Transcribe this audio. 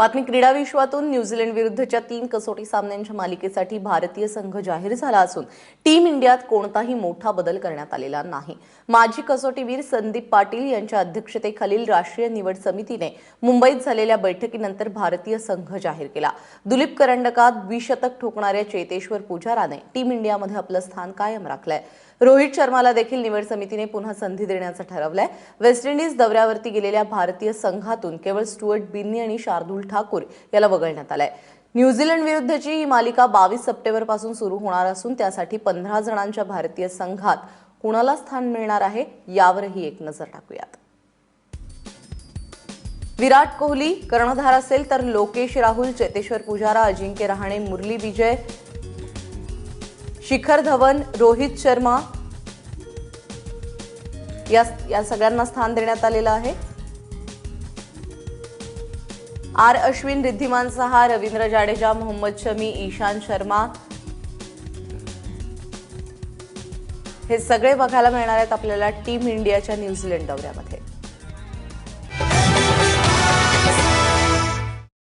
बातमी क्रीडा विश्वातून न्यूझीलंड विरुद्धच्या तीन कसोटी सामन्यांच्या मालिकेसाठी भारतीय संघ जाहीर झाला असून टीम इंडियात कोणताही मोठा बदल करण्यात आलेला नाही. माजी कसोटीवीर संदीप पाटील यांच्या अध्यक्षतेखालील राष्ट्रीय निवड समितीने मुंबईत झालेल्या बैठकीनंतर भारतीय संघ जाहीर केला. दुलीप करंडकात द्विशतक ठोकणाऱ्या चेतेश्वर पुजाराने टीम इंडियामध्ये आपलं स्थान कायम राखलंय. रोहित शर्माला देखील निवड समितीने पुन्हा संधी देण्याचं ठरवलंय. वेस्ट इंडिज दौऱ्यावरती गेलेल्या भारतीय संघातून केवळ स्टुअर्ट बिन्नी आणि शार्दूल ठाकूर याला वगळण्यात आलंय. न्यूझीलंड विरुद्धची ही मालिका बावीस सप्टेंबरपासून सुरू होणार असून त्यासाठी पंधरा जणांच्या भारतीय संघात कुणाला स्थान मिळणार आहे यावरही एक नजर टाकूयात. विराट कोहली कर्णधार असेल तर लोकेश राहुल चेतेश्वर पुजारा अजिंक्य रहाणे मुरली विजय शिखर धवन रोहित शर्मा या या सगळ्यांना स्थान देण्यात आलेलं आहे. आर अश्विन रिद्धिमान सहा रवींद्र जाडेजा मोहम्मद शमी ईशान शर्मा. हे सगळे बघायला मिळणार आहेत आपल्याला टीम इंडियाच्या न्यूझीलंड दौऱ्यामध्ये.